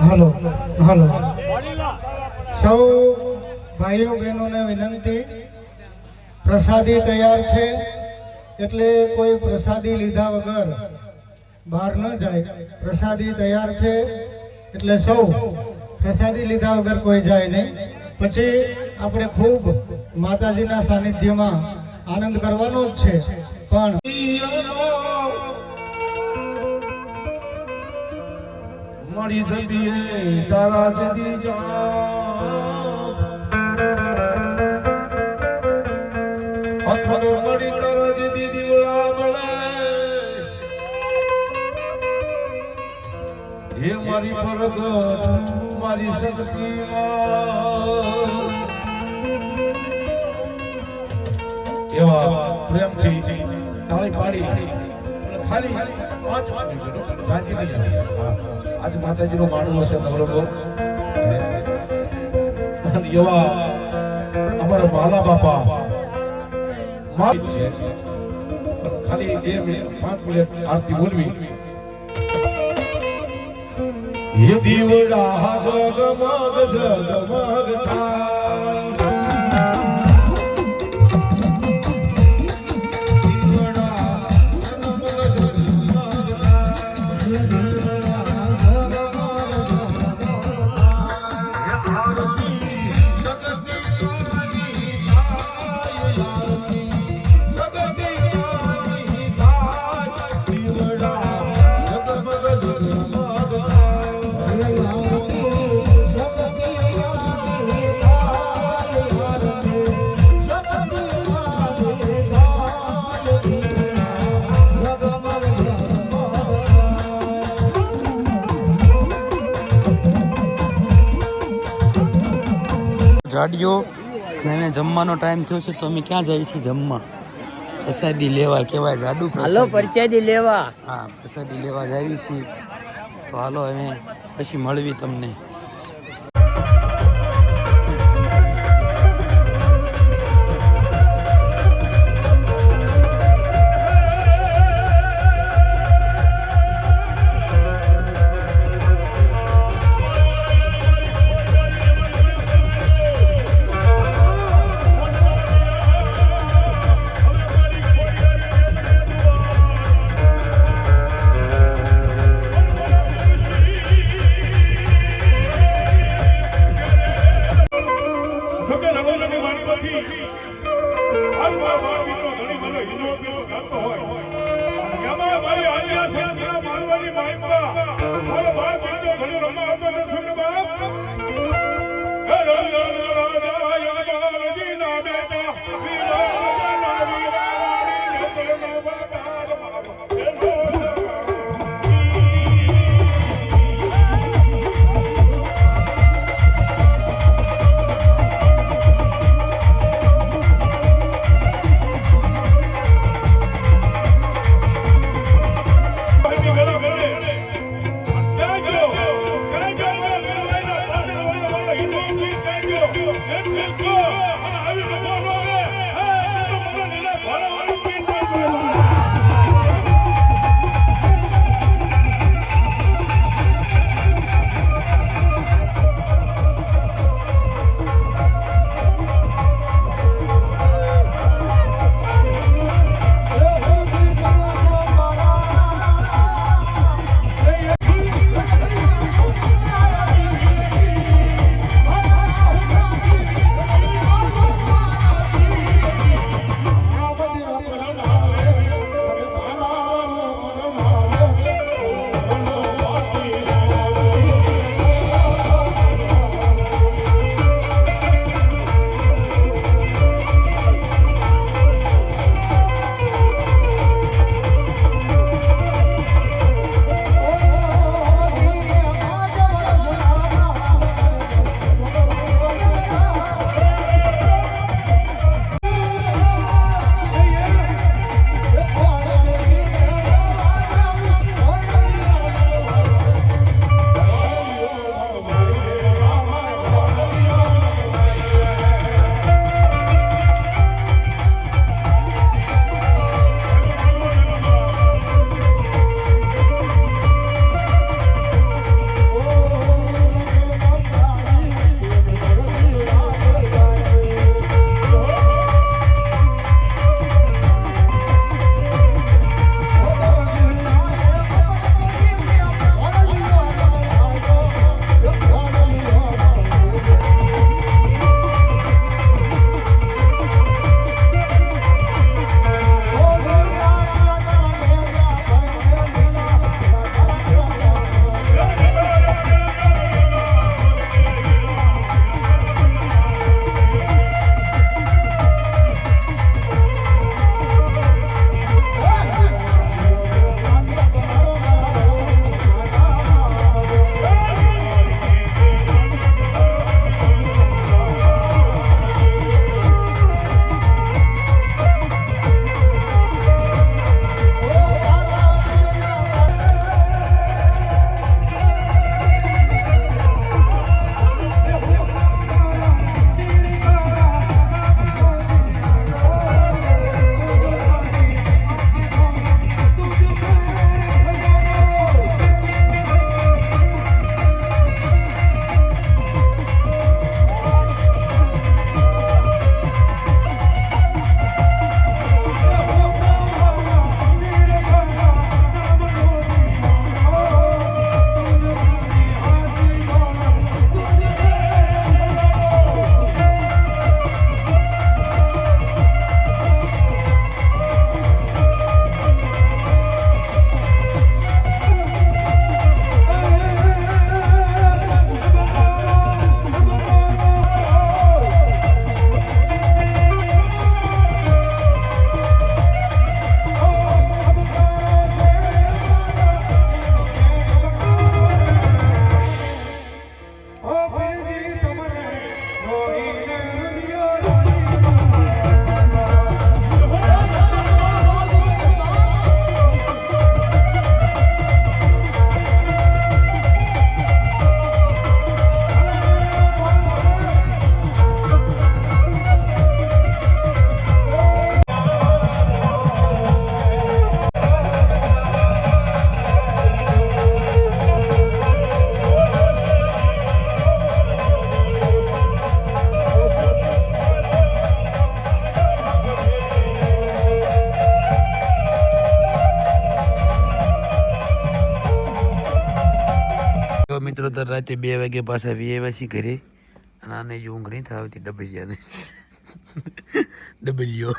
હાલો હાલો. સૌ ભાઈઓ બહેનોને વિનંતી. પ્રસાદી તૈયાર છે. એટલે કોઈ પ્રસાદી લીધા વગર બહાર ન જાય. પ્રસાદી તૈયાર છે. એટલે સૌ પ્રસાદી લીધા વગર કોઈ જાય નહીં. પછી આપણે ખૂબ માતાજીના સાનિધ્યમાં આનંદ કરવાનો જ છે. પણ મળી જતી તારા જતી જાપ. તારા જતી દીવડા મળે. હે મારી પરગટ, મારી શક્તિ એવા પ્રેમથી તાળી પાડી ખાલી પાંચ પાંચ જાજી નહીં. આજ માતાજીનો માણવો છે નવરંગો અને એવા અમારા માલા બાપા. ખાલી બે મિનિટ પાંચ મિનિટ આરતી બોલવી. દીવડા જગમગ જગમગ થાય જાડિયો અને અમે જમવાનો ટાઈમ થયો છે તો અમે ક્યાં જઈએ છીએ જમવા? પ્રસાદી લેવા કહેવાય જાડુ હાલો પ્રસાદી લેવા. હા પ્રસાદી લેવા જઈએ છીએ. તો હાલો અમે પછી મળવી તમને. રાતે બે વાગે પાછા વી આવ્યા છીએ ઘરે અને આને જો ઊંઘ નહીં થાવતી ડબલિયાને ડબલિયો.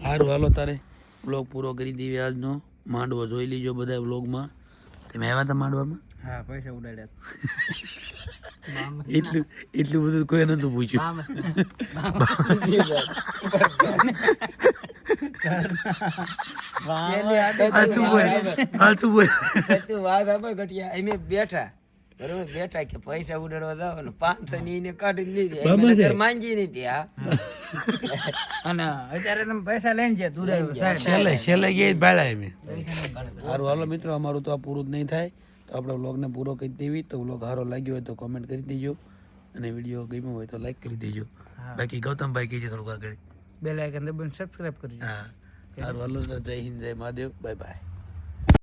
સારું હાલો તારે બ્લોગ પૂરો કરી દઈએ આજનો. માંડવો જોઈ લીજો બધા બ્લોગમાં તમે આવ્યા હતા માંડવામાં? હા, પૈસા ઉડાડ્યા. એટલું એટલું બધું કોઈ નતું પૂછ્યું સાચું બોલ સાચું બોલ તું વાત આપે બેઠા બરોબર બેઠા કે પૈસા ઉડાડવા જાવ ને પાંચસો ની એને કાઢી લીધી માંગી નથી હા અને અત્યારે તમે પૈસા લઈને જ્યાં દૂર છેલ્લે છેલ્લે ગયા ભાડા એમ સારું હાલો મિત્રો અમારું તો આ પૂરું જ નહીં થાય તો આપણે વ્લોગને પૂરો કરી દેવી તો વ્લોગ સારો લાગ્યો હોય તો કોમેન્ટ કરી દેજો અને વીડિયો ગમ્યો હોય તો લાઈક કરી દેજો. બાકી ગૌતમભાઈ કીજે થોડુંક આગળ. બે લાયકન દબાઈને સબસ્ક્રાઇબ કરજો. હા. સારું હાલો જય હિન્દ જય મહાદેવ. Bye bye